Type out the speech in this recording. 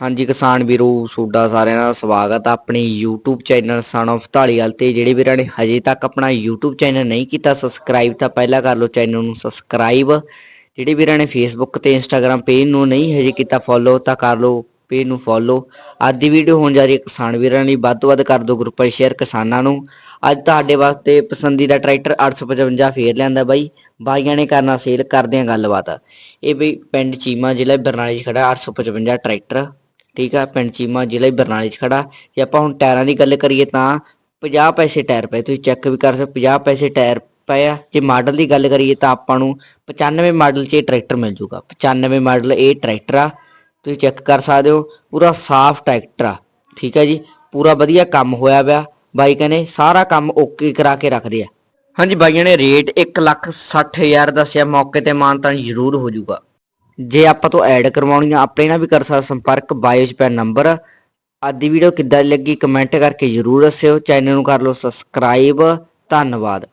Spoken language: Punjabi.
ਹਾਂਜੀ, ਕਿਸਾਨ ਵੀਰੋ, ਤੁਹਾਡਾ ਸਾਰਿਆਂ ਦਾ ਸਵਾਗਤ ਆ ਆਪਣੇ YouTube channel son of Dhaliwal ਤੇ। ਜਿਹੜੇ ਵੀਰਾਂ ਨੇ ਹਜੇ ਤੱਕ ਆਪਣਾ YouTube ਚੈਨਲ ਨਹੀਂ ਕੀਤਾ ਸਬਸਕ੍ਰਾਈਬ ਤਾਂ ਪਹਿਲਾਂ ਕਰ ਲਓ ਚੈਨਲ ਨੂੰ। ਸਬਸਕ੍ਰਾਈਬ ਜਿਹੜੇ ਵੀਰਾਂ ਨੇ Facebook ਤੇ Instagram ਪੇਜ ਨੂੰ ਨਹੀਂ ਹਜੇ ਕੀਤਾ ਫੋਲੋ ਤਾਂ ਕਰ ਲਓ ਪੇਜ ਨੂੰ ਫੋਲੋ ਅੱਜ ਦੀ ਵੀਡੀਓ ਹੋਣ ਜਾ ਰਹੀ ਹੈ ਕਿਸਾਨ ਵੀਰਾਂ ਲਈ। ਵੱਧ ਤੋਂ ਵੱਧ ਕਰ ਦਿਓ ਗਰੁੱਪਾਂ ਵਿੱਚ ਸ਼ੇਅਰ ਕਿਸਾਨਾਂ ਨੂੰ। ਅੱਜ ਤੁਹਾਡੇ ਵਾਸਤੇ ਪਸੰਦੀਦਾ ਟਰੈਕਟਰ 855 ਫੇਰ ਲੈਂਦਾ ਬਾਈ। ਬਾਈਆਂ ਨੇ ਕਰਨਾ ਸੇਲ ਕਰਦੇ ਆ ਗੱਲਬਾਤ। ਇਹ ਬਈ ਪਿੰਡ ਚੀਮਾ ਜ਼ਿਲ੍ਹਾ ਬਰਨਾਲੇ 'ਚ ਖੜਾ 855 ਟਰੈਕਟਰ ਠੀਕ ਆ, ਪਿੰਡ ਚੀਮਾ ਜ਼ਿਲ੍ਹਾ ਬਰਨਾਲੇ 'ਚ ਖੜਾ। ਜੇ ਆਪਾਂ ਹੁਣ ਟਾਇਰਾਂ ਦੀ ਗੱਲ ਕਰੀਏ ਤਾਂ 50 ਪੈਸੇ ਟਾਇਰ ਪਏ, ਤੁਸੀਂ ਚੈੱਕ ਵੀ ਕਰ ਸਕਦੇ 50 ਪੈਸੇ ਟਾਇਰ ਪਏ ਆ। ਜੇ ਮਾਡਲ ਦੀ ਗੱਲ ਕਰੀਏ ਤਾਂ ਆਪਾਂ ਨੂੰ 95 ਮਾਡਲ 'ਚ ਇਹ ਟਰੈਕਟਰ ਮਿਲ ਜੂਗਾ। 95 ਮਾਡਲ ਇਹ ਟਰੈਕਟਰ ਆ, ਤੁਸੀਂ ਚੈੱਕ ਕਰ ਸਕਦੇ ਹੋ, ਪੂਰਾ ਸਾਫ਼ ਟਰੈਕਟਰ ਆ, ਠੀਕ ਆ ਜੀ। ਪੂਰਾ ਵਧੀਆ ਕੰਮ ਹੋਇਆ ਪਿਆ, ਬਾਈ ਕਹਿੰਦੇ ਸਾਰਾ ਕੰਮ ਓਕੇ ਕਰਾ ਕੇ ਰੱਖਦੇ ਆ। ਹਾਂਜੀ ਬਾਈਆਂ ਨੇ ਰੇਟ 160000 ਦੱਸਿਆ, ਮੌਕੇ ਤੇ ਮਾਨਤਾਨ ਜ਼ਰੂਰ ਹੋ ਜਾਊਗਾ ਜੇ ਆਪਾਂ ਤੋਂ ਐਡ ਕਰਵਾਉਣੀ ਆ ਆਪਣੇ ਨਾਲ ਵੀ ਕਰ ਸਕਦਾ ਸੰਪਰਕ ਬਾਇਓ 'ਚ ਪਿਆ ਨੰਬਰ ਅੱਜ ਦੀ ਵੀਡੀਓ ਕਿੱਦਾਂ ਦੀ ਲੱਗੀ ਕਮੈਂਟ ਕਰਕੇ ਜ਼ਰੂਰ ਦੱਸਿਓ। ਚੈਨਲ ਨੂੰ ਕਰ ਲਓ ਸਬਸਕ੍ਰਾਈਬ ਧੰਨਵਾਦ।